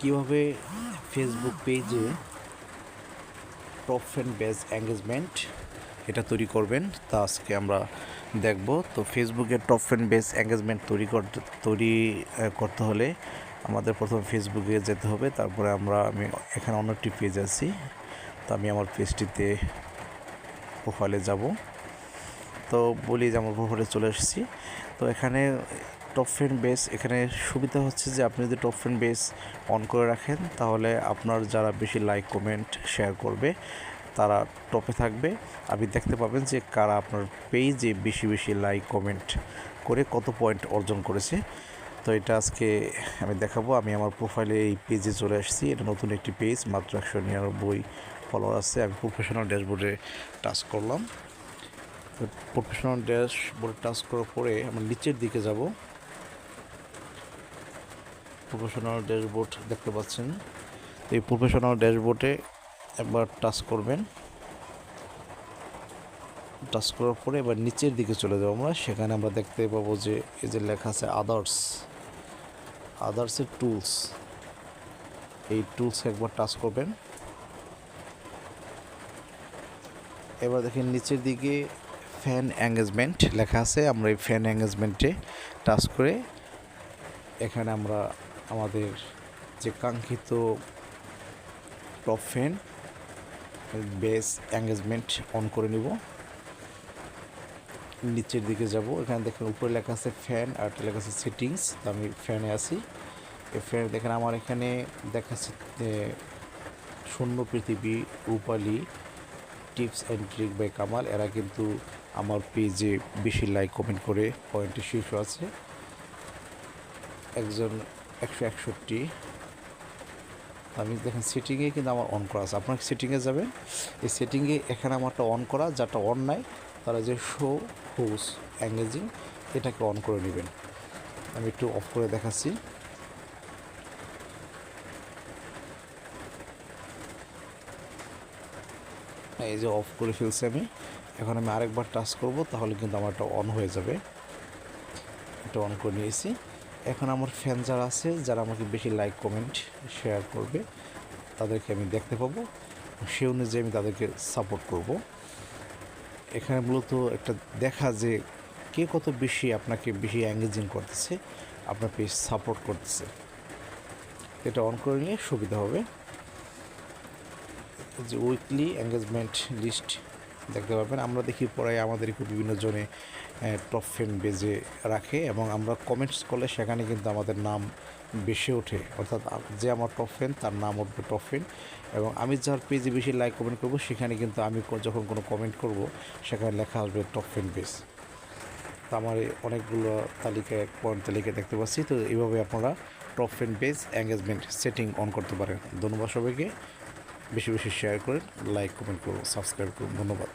কীভাবে ফেসবুক পেজে top friend base engagement এটা তৈরি করবেন, তা আজকে আমরা দেখব। তো ফেসবুকে টপ ফ্রেন্ড বেজ এঙ্গেজমেন্ট তৈরি করতে তৈরি করতে হলে আমাদের প্রথম ফেসবুকে যেতে হবে, তারপরে আমরা, আমি এখানে অন্য একটি পেজ আছি, তো আমি আমার পেজটিতে প্রোফাইলে যাব। তো বলি যে, আমার প্রোফাইলে চলে এসেছি। তো এখানে টপ ফ্রেন্ড বেস এখানে সুবিধা হচ্ছে যে আপনি যদি টপ ফ্রেন্ড বেস অন করে রাখেন, তাহলে আপনার যারা বেশি লাইক কমেন্ট শেয়ার করবে, তারা টপে থাকবে। আপনি দেখতে পাবেন যে কারা আপনার পেজে বেশি বেশি লাইক কমেন্ট করে কত পয়েন্ট অর্জন করেছে। তো এটা আজকে আমি দেখাবো। আমি আমার প্রোফাইলে এই পেজে চলে আসছি। এটা নতুন একটি পেজ মাত্র একশো নিরানব্বই ফলোয়ার আছে। আমি প্রফেশনাল ড্যাশবোর্ডে টাচ করলাম। প্রফেশনাল ড্যাশবোর্ডে টাচ করার পরে আমরা নিচের দিকে যাব। প্রফেশনাল ড্যাশবোর্ড দেখতে পাচ্ছেন। তো এই প্রফেশনাল ড্যাশবোর্ডে একবার টাচ করবেন। টাচ করার পরে এবার নিচের দিকে চলে যাব আমরা। সেখানে আমরা দেখতে পাবো যে এই যে লেখা আছে আদার্স আদার্সের টুলস এই টুলস একবার টাচ করবেন। এবার দেখেন নিচের দিকে ফ্যান অ্যাঙ্গেজমেন্ট লেখা আছে। আমরা এই ফ্যান এঙ্গেজমেন্টে টাচ করে এখানে আমরা আমাদের যে কাঙ্ক্ষিত top fan base engagement on করে নিব। নিচের দিকে যাব। এখানে দেখেন উপরে লেখা আছে ফ্যান আর লেখা আছে সেটিংস। তো আমি ফ্যানে আছি। ফ্যান দেখেন আমার এখানে দেখাচ্ছে শূন্য Prithibi, Rupali, tips and trick by Kamal. এরা কিন্তু আমার পেজে বেশি লাইক কমেন্ট করে পয়েন্টে শীর্ষ আছে। একজন একশো একষট্টি। আমি দেখেন সেটিংয়ে কিন্তু আমার অন করা আছে। আপনার সেটিংয়ে যাবেন? এই সেটিংয়ে এখানে আমারটা অন করা যাটা অন নাই, তারা যে শো হুস অ্যাঙ্গেজিং এটাকে অন করে নেবেন। আমি একটু অফ করে দেখাচ্ছি। এই যে অফ করে ফেলছি আমি। এখন আমি আরেকবার টাচ করব, তাহলে কিন্তু আমার এটা অন হয়ে যাবে। এটা অন করে নিয়েছি। এখন আমার ফ্যান যারা আছে, যারা আমাকে বেশি লাইক কমেন্ট শেয়ার করবে, তাদেরকে আমি দেখতে পাবো। সে অনুযায়ী আমি তাদেরকে সাপোর্ট করব। এখানে মূলত একটা দেখা যে কে কত বেশি আপনাকে বেশি অ্যাঙ্গেজিং করতেছে, আপনার পেজ সাপোর্ট করতেছে। এটা অন করে নিয়ে সুবিধা হবে। যে উইকলি এঙ্গেজমেন্ট লিস্ট দেখতে পাবেন আমরা দেখি পরে আমাদেরকে বিভিন্ন জনে টপ ফ্রেন্ড বেজে রাখে এবং আমরা কমেন্টস করলে সেখানে কিন্তু আমাদের নাম বেশি ওঠে। অর্থাৎ যে আমার টপ ফ্রেন্ড তার নাম উঠবে টপ ফ্রেন্ড এবং আমি যার পেজে বেশি লাইক কমেন্ট করব, সেখানে কিন্তু আমি যখন কোনো কমেন্ট করব, সেখানে লেখা আসবে টপ ফ্রেন্ড বেজ তো আমার অনেকগুলো তালিকা পয়েন্ট তালিকা দেখতে পাচ্ছি। তো এইভাবে আপনারা top friend base engagement setting on করতে পারেন। ধন্যবাদ সবাইকে। বেশি বেশি শেয়ার করেন লাইক কমেন্ট করুন সাবস্ক্রাইব করুন ধন্যবাদ।